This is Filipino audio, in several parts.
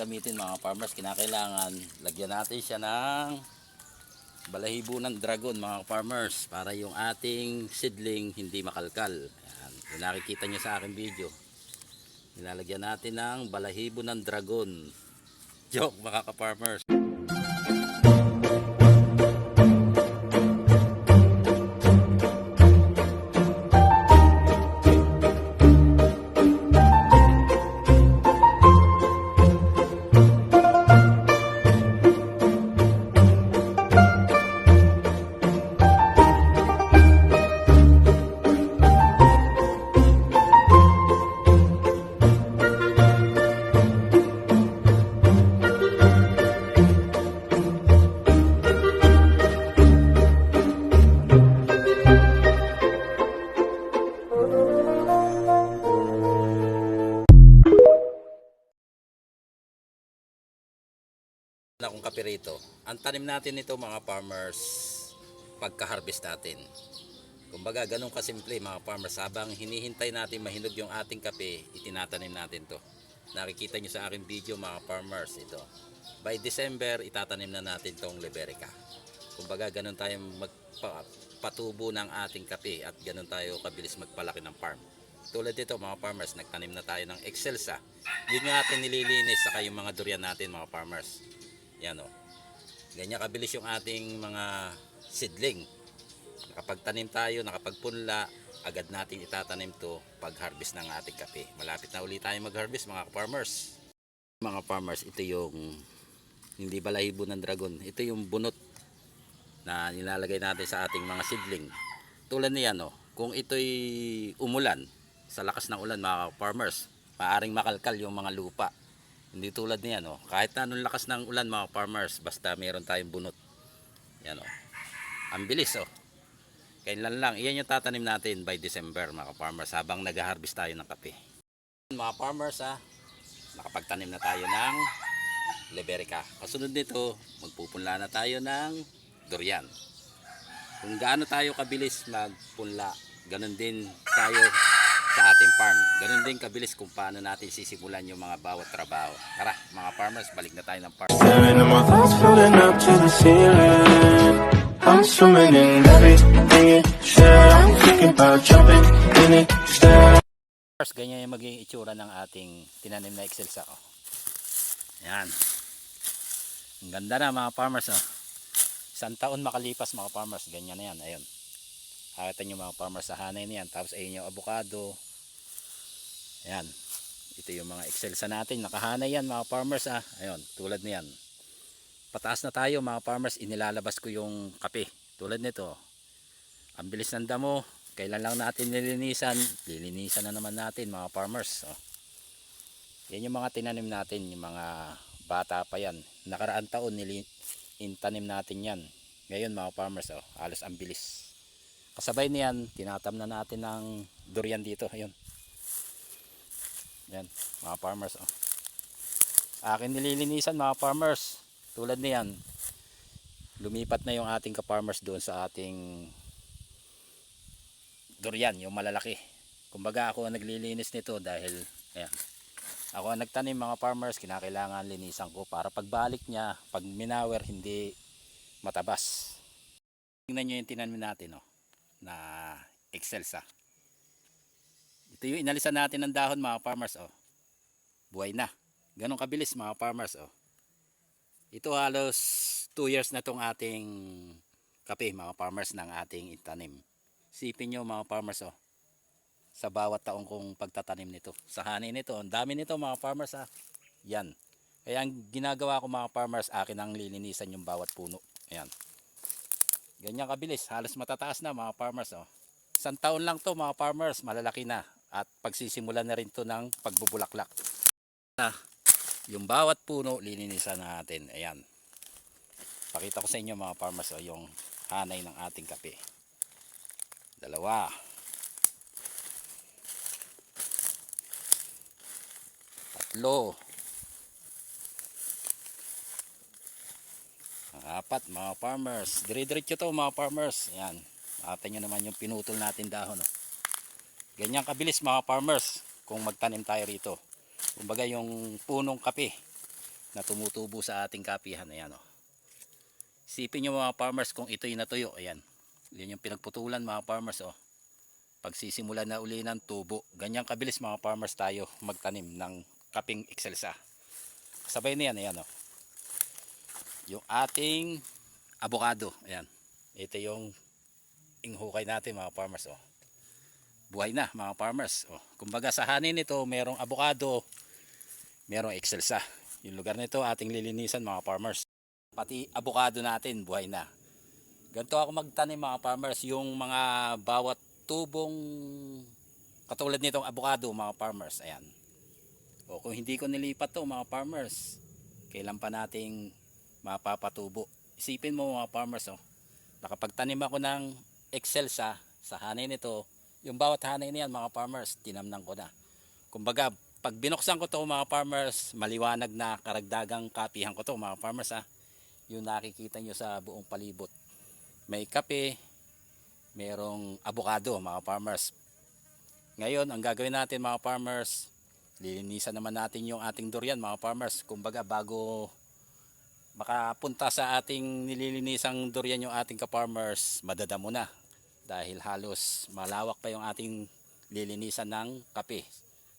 gamitin mga farmers, kinakailangan lagyan natin siya ng balahibo ng dragon mga farmers para yung ating seedling hindi makalkal. Ayan, yung nakikita nyo sa aking video. Nilalagyan natin ng balahibo ng dragon. Joke mga ka-farmers. Ang tanim natin nito mga farmers pagka-harvest natin. Kumbaga ganun kasimple mga farmers habang hinihintay natin mahinog yung ating kape, itinatanim natin to. Nakikita nyo sa aking video mga farmers ito. By December itatanim na natin tong Liberica. Kumbaga ganun tayo magpatubo ng ating kape at ganun tayo kabilis magpalaki ng farm. Tulad dito mga farmers, nagtanim na tayo ng Excelsa. Yun yung ating nililinis saka yung mga durian natin mga farmers. Yan o. Ganyan kabilis yung ating mga seedling. Nakapagtanim tayo, nakapagpunla, agad natin itatanim to pag harvest ng ating kape. Malapit na uli tayo mag-harvest mga farmers. Mga farmers, ito yung hindi balahibo ng dragon. Ito yung bunot na nilalagay natin sa ating mga seedling. Tulad niyan no, kung ito'y umulan, sa lakas ng ulan mga farmers, maaring makalkal yung mga lupa. Hindi tulad niyan, no? kahit na anong lakas ng ulan mga farmers, basta meron tayong bunot. Yan o. Ang bilis oh. Kailan lang, iyan yung tatanim natin by December mga farmers habang nag-harvest tayo ng kape. Mga farmers ha, nakapagtanim na tayo ng Liberica. Kasunod nito, magpupunla na tayo ng durian. Kung gaano tayo kabilis magpunla, ganun din tayo sa ating farm. Ganun din kabilis kung paano natin sisimulan yung mga bawat trabaho. Tara, mga farmers, balik na tayo ng farm. I'm swimming in everything said. I'm thinking about jumping in it. Stare First, ganyan yung magiging itsura ng ating tinanim na excelsa. Oh. Yan. Ang ganda na mga farmers. Oh. Isang taon makalipas mga farmers. Ganyan na yan. Ayun. Nakita nyo mga farmers sa hanay na yan. Tapos ayun yung avocado. Yan. Ito yung mga excelsa natin. Nakahanay yan mga farmers. Ah. Ayun. Tulad niyan. Pataas na tayo mga farmers. Inilalabas ko yung kape. Tulad nito. Ang bilis ng damo. Kailan lang natin nilinisan. Lilinisan na naman natin mga farmers. Oh. Yan yung mga tinanim natin. Yung mga bata pa yan. Nakaraan taon nili intanim natin yan. Ngayon mga farmers. Oh, alas ang bilis. Kasabay niyan, tinatam na natin ng durian dito. Ayun. Yan, mga farmers. Oh. Akin nililinisan mga farmers. Tulad niyan. Lumipat na yung ating ka-farmers doon sa ating durian, yung malalaki. Kumbaga ako ang naglilinis nito dahil ayan. Ako ang nagtanim mga farmers, kinakailangan linisan ko para pagbalik niya, pag minower hindi matabas. Tingnan niyo yung tinanim natin oh, na excelsa. Ito yung inalisan natin ng dahon mga farmers oh. Buhay na. Ganon kabilis mga farmers oh. Ito halos 2 years na tong ating kape mga farmers ng ating itanim. Sipin nyo mga farmers oh. Sa bawat taong kong pagtatanim nito. Sa hanin nito. Ang dami nito mga farmers ah. Yan. Kaya ang ginagawa ko mga farmers akin ang lilinisan yung bawat puno. Ayan. Ganyan kabilis. Halos matataas na mga farmers oh. Isang taon lang to mga farmers. Malalaki na. At pagsisimulan na rin to ng pagbubulaklak. Yung bawat puno lilinisan natin. Ayan. Pakita ko sa inyo mga farmers oh, yung hanay ng ating kape. Dalawa. Tatlo. Apat mga farmers. Dire-diretso to mga farmers. Yan. Nakita nyo naman yung pinutol natin dahon. Oh. Ganyan kabilis mga farmers kung magtanim tayo rito. Kumbaga yung punong kape. na tumutubo sa ating kapihan. Ayan o. Isipin nyo mga farmers kung ito'y natuyo. Ayan. Yan yung pinagputulan mga farmers o. Pagsisimula na uli ng tubo. Ganyang kabilis mga farmers tayo magtanim ng kaping excelsa. Sabay na yan. Ayan o. Yung ating avocado. Ayan. Ito yung inghukay natin mga farmers o. Buhay na mga farmers. O. Kumbaga sa hanin nito merong avocado, merong excelsa. Yung lugar nito ating lilinisan mga farmers. Pati avocado natin buhay na. Ganito ako magtanim mga farmers. Yung mga bawat tubong katulad nitong avocado mga farmers. Ayan. O kung hindi ko nilipat to mga farmers, kailan pa nating mapapatubo. Isipin mo mga farmers oh, nakapagtanim ako ng excelsa sa hanay nito, yung bawat hanay niyan mga farmers, tinamnan ko na. Kumbaga, pag binuksan ko to mga farmers, maliwanag na karagdagang kapihan ko to mga farmers ha. Yung nakikita nyo sa buong palibot. May kape, merong avocado mga farmers. Ngayon, ang gagawin natin mga farmers, lilinisan naman natin yung ating durian mga farmers. Kumbaga, bago makapunta sa ating nililinisang durian yung ating ka-farmers, madadamo na. Dahil halos malawak pa yung ating lilinisan ng kape.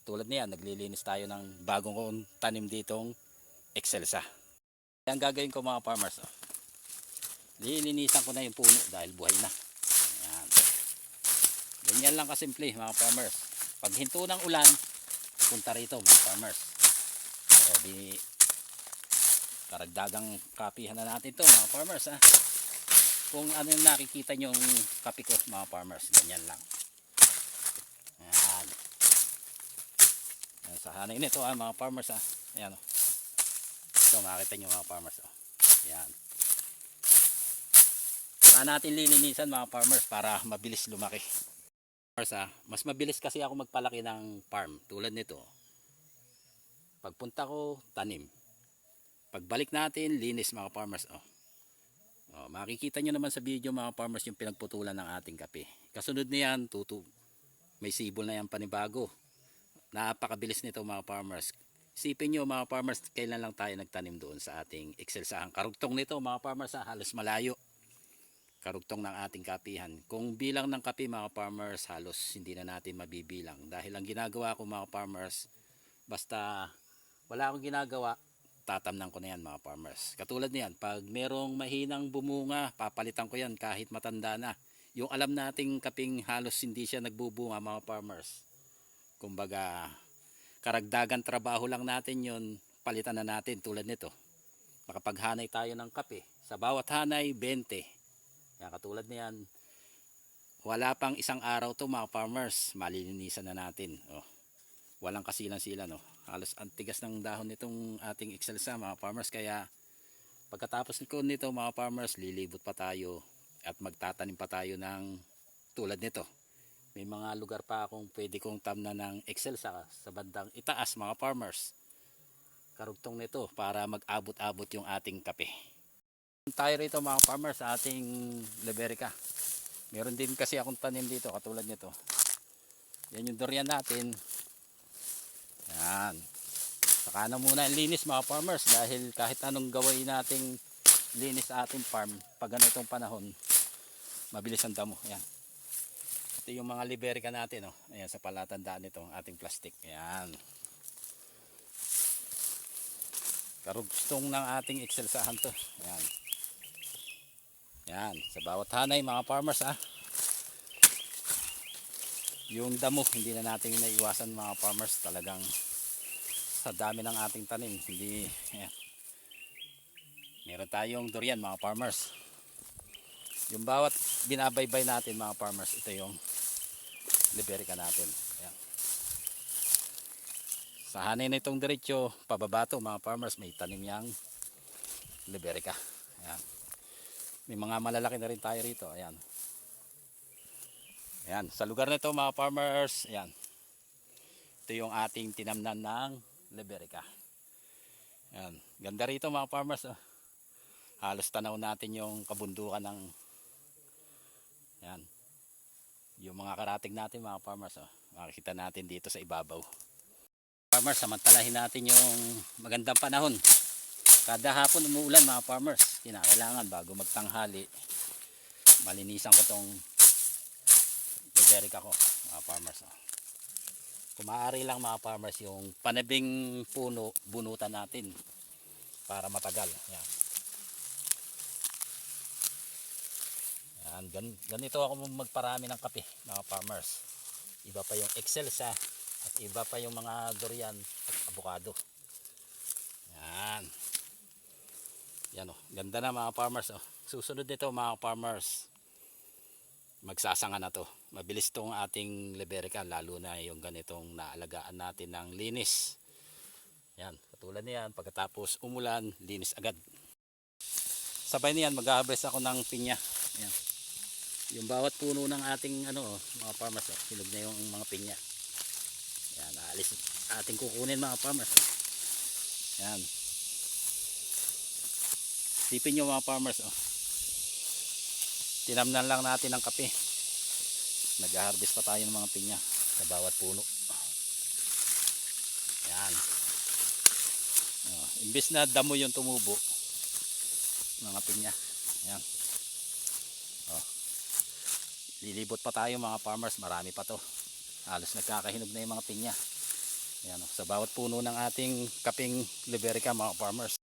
Tulad niyan, naglilinis tayo ng bagong tanim ditong excelsa. Ang gagawin ko mga farmers, oh. lilinisan ko na yung puno dahil buhay na. Ayan. Ganyan lang kasimple mga farmers. Pag hinto ng ulan, punta rito mga farmers. So, di, karagdagang kapihan na natin to mga farmers ha? Kung ano yung nakikita nyong kapi ko mga farmers ganyan lang. Ayan. Ayan, sa hanay nito ha mga farmers ha? Ayan o ito makita nyo mga farmers o ayan. Saan natin lilinisan mga farmers para mabilis lumaki. Farmers ha? Mas mabilis kasi ako magpalaki ng farm tulad nito. Pagpunta ko tanim Pagbalik natin, linis mga farmers. Oh. Oh, makikita nyo naman sa video mga farmers yung pinagputulan ng ating kape. Kasunod niyan, tutu may sibol na yan panibago. Napakabilis nito mga farmers. Isipin nyo mga farmers, kailan lang tayo nagtanim doon sa ating excelsahan. Karugtong nito mga farmers, ha, halos malayo. Karugtong ng ating kapihan. Kung bilang ng kape mga farmers, halos hindi na natin mabibilang. Dahil ang ginagawa ko mga farmers, basta wala akong ginagawa, tatamnan ko na yan mga farmers. Katulad niyan, pag merong mahinang bumunga, papalitan ko yan kahit matanda na. Yung alam nating kaping halos hindi siya nagbubunga mga farmers. Kumbaga, karagdagan trabaho lang natin yun, palitan na natin tulad nito. Makapaghanay tayo ng kape. Sa bawat hanay, 20. Yan, katulad niyan, wala pang isang araw to mga farmers, malilinisan na natin. Oh walang kasilan-silan no. Halos antigas ng dahon nitong ating excelsa mga farmers kaya pagkatapos ko nito mga farmers lilibot pa tayo at magtatanim pa tayo ng tulad nito. May mga lugar pa akong pwede kong tamna ng excelsa sa bandang itaas mga farmers. Karugtong nito para mag-abot-abot yung ating kape. Tayo rito mga farmers sa ating Liberica. Meron din kasi akong tanim dito katulad nito. Yan yung durian natin. Yan. Saka na muna ang linis mga farmers dahil kahit anong gawin nating linis sa ating farm pag ganitong panahon mabilis ang damo. Yan. Ito yung mga liberica natin. Oh. Ayan, sa palatandaan nito ang ating plastic. Yan. Karugtong ng ating excelsahan to. Yan. Yan. Sa bawat hanay mga farmers ah yung damo hindi na natin naiwasan mga farmers talagang sa dami ng ating tanim hindi yan. meron tayong durian mga farmers yung bawat binabaybay natin mga farmers ito yung liberica natin yan. sa hanin itong diretsyo pababa to mga farmers may tanim yang liberica yan. may mga malalaki na rin tayo rito ayan Ayan, sa lugar nito mga farmers, ayan. Ito yung ating tinamnan ng Liberica. Ayan, ganda rito mga farmers. Oh. Halos tanaw natin yung kabundukan ng Ayan. Yung mga karating natin mga farmers, oh. Makikita natin dito sa ibabaw. Farmers, samantalahin natin yung magandang panahon. Kada hapon umuulan mga farmers. Kinakailangan bago magtanghali. Malinisan ko tong biberica ko mga farmers. Oh. Kung maaari lang mga farmers yung panabing puno bunutan natin para matagal. Yan. Yan, gan, ganito ako magparami ng kape mga farmers. Iba pa yung excelsa at iba pa yung mga durian at avocado. Yan. Yan oh, ganda na mga farmers oh. Susunod nito mga farmers. Magsasanga na to. Mabilis tong ating liberica lalo na yung ganitong naalagaan natin ng linis. Yan, katulad niyan pagkatapos umulan, linis agad. Sabay niyan mag-harvest ako ng pinya. Yan. Yung bawat puno ng ating ano mga farmers oh, hinog na yung mga pinya. Yan, aalis ating kukunin mga farmers. Yan. Tipin nyo mga farmers oh. Tinamnan lang natin ng kape. Nag-harvest pa tayo ng mga pinya sa bawat puno. Yan. Oh, imbis na damo yung tumubo mga pinya. Yan. Oh. Lilibot pa tayo mga farmers, marami pa to. Halos nagkakahinog na yung mga pinya. Yan, oh. sa bawat puno ng ating kaping liberica mga farmers.